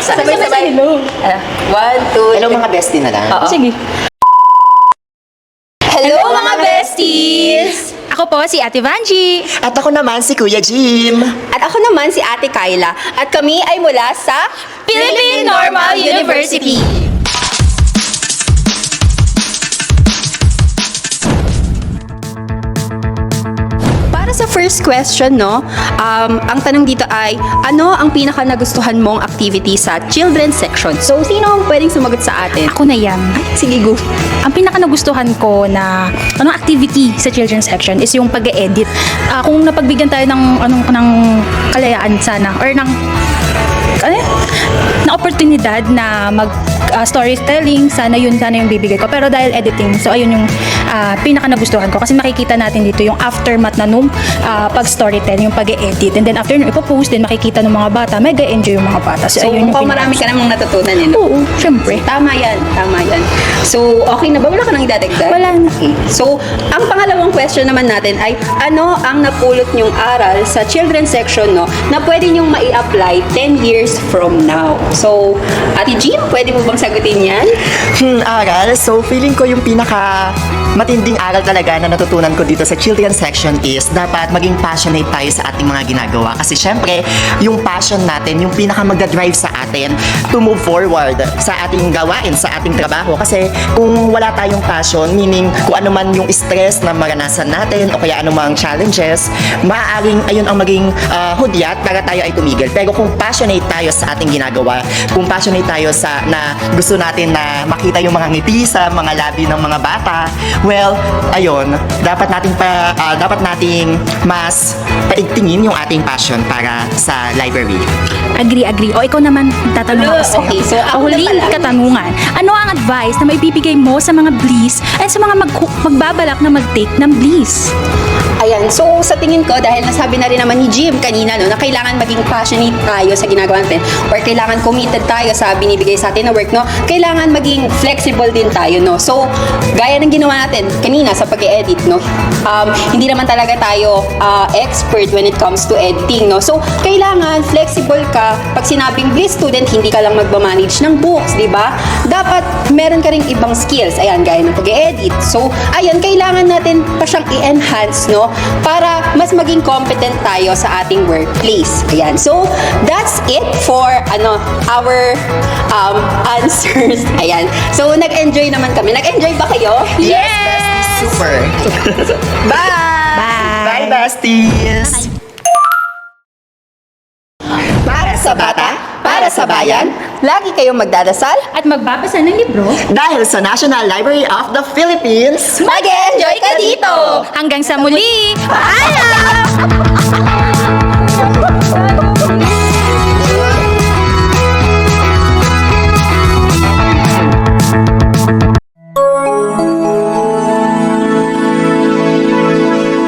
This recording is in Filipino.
Sabay-sabay. Hello. Ah, One, two, Hello mga bestie na lang. Oo. Sige. Hello mga besties! Ako po si Ate Vanji. At ako naman si Kuya Jim. At ako naman si Ate Kyla. At kami ay mula sa Philippine Normal University. Para first question, no, um, ang tanong dito ay, ano ang pinaka nagustuhan mong activity sa children's section? So, sino ang pwedeng sumagot sa atin? Ako na yan. Sige, go. Ang pinaka nagustuhan ko na anong activity sa children's section is yung pag-edit. Ah, kung napagbigyan tayo ng anong ng kalayaan sana or ng ano oportunidad na mag ah, storytelling, sana yun sana yung bibigay ko. Pero dahil editing, so ayun yung ah, pinaka nagustuhan ko kasi makikita natin dito yung aftermath na nung ah, pag-storytelling, yung pag-edit. And then after nung ipopost din, makikita ng mga bata, mega enjoy yung mga bata. So, So, ayun yung pinaka- marami ka namang natutunan, eh, no? Oo, syempre. Tama yan, tama yan. So, okay na ba? Wala ka nang idadagdag? Wala na. Okay. So, ang pangalawang question naman natin ay, ano ang napulot niyong aral sa children's section, no, na pwede niyong mai-apply 10 years from now? So, Ate Jean, pwede mo bang sagutin yan? Hmm, aral. So, feeling ko yung pinaka matinding aral talaga na natutunan ko dito sa children's section is dapat maging passionate tayo sa ating mga ginagawa. Kasi syempre, yung passion natin, yung pinaka magdadrive sa atin to move forward sa ating gawain, sa ating trabaho. Kasi kung wala tayong passion, meaning kung ano man yung stress na maranasan natin o kaya anumang challenges, maaaring ayun ang maging ah, hudyat para tayo ay tumigil. Pero kung passionate tayo sa ating ginagawa, kung passionate tayo sa na gusto natin na makita yung mga ngiti sa mga labi ng mga bata, well, ayun, dapat nating pa ah, dapat nating mas paigtingin yung ating passion para sa library. Agree, agree. O ikaw naman, tatanong Ano, ako sa'yo. okay, so ako huling katanungan, ano ang advice na maibibigay mo sa mga bliss at sa mga mag magbabalak na mag-take ng bliss? Ayan, so sa tingin ko, dahil nasabi na rin naman ni Jim kanina, no, na kailangan maging passionate tayo sa ginagawa natin or kailangan committed tayo sa binibigay sa atin na work, no, kailangan maging flexible din tayo, no. So, gaya ng ginawa natin kanina sa pag-edit, no, um, hindi naman talaga tayo uh, expert when it comes to editing, no. So, kailangan flexible ka. Pag sinabing bliss student, hindi ka lang magmamanage ng books, di ba? Dapat meron ka ring ibang skills. Ayan, gaya ng pag-edit. So, ayan, kailangan natin pa siyang i-enhance, no? Para mas maging competent tayo sa ating workplace. Ayan. So, that's it for, ano, our um, answers. Ayan. So, nag-enjoy naman kami. Nag-enjoy ba kayo? Yes! Super! Bye! Bye, besties! Para sa bata, para sa bayan, lagi kayong magdadasal At magbabasa ng libro, Dahil sa National Library of the Philippines, Mag-enjoy ka dito! hanggang sa muli! Paalam!